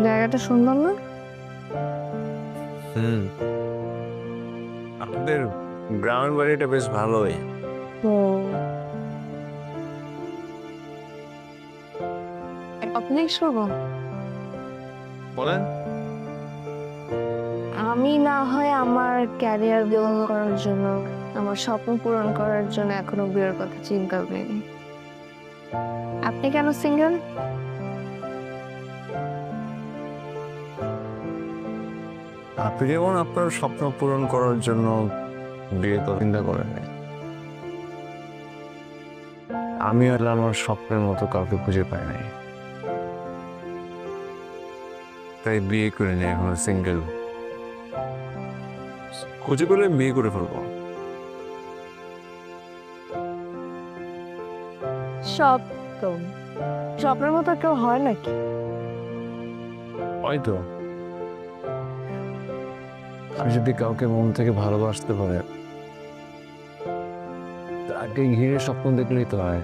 জায়গাটা সুন্দর না? হুম। আপনাদের গ্রামের বাড়িটা বেশ ভালোই। ও। বলেন। আমি না হয় আমার ক্যারিয়ার বিলং করার জন্য আমার স্বপ্ন পূরণ করার জন্য এখনও বিয়ের কথা চিন্তা করিনি। আপনি কেন সিঙ্গেল আপনি যেমন আপনার স্বপ্ন পূরণ করার জন্য বিয়ে তো চিন্তা করেন নাই। আমি হলে আমার স্বপ্নের মতো কাউকে খুঁজে পাই নাই। তাই বিয়ে করে নিয়ে এখন সিঙ্গেল খুঁজে পেলে বিয়ে করে ফেলব। স্বপ্ন স্বপ্নের মতো কেউ হয় নাকি? হয়তো। আমি যদি কাউকে মন থেকে ভালোবাসতে পারে তাকে ঘিরে স্বপ্ন দেখলেই তো হয়।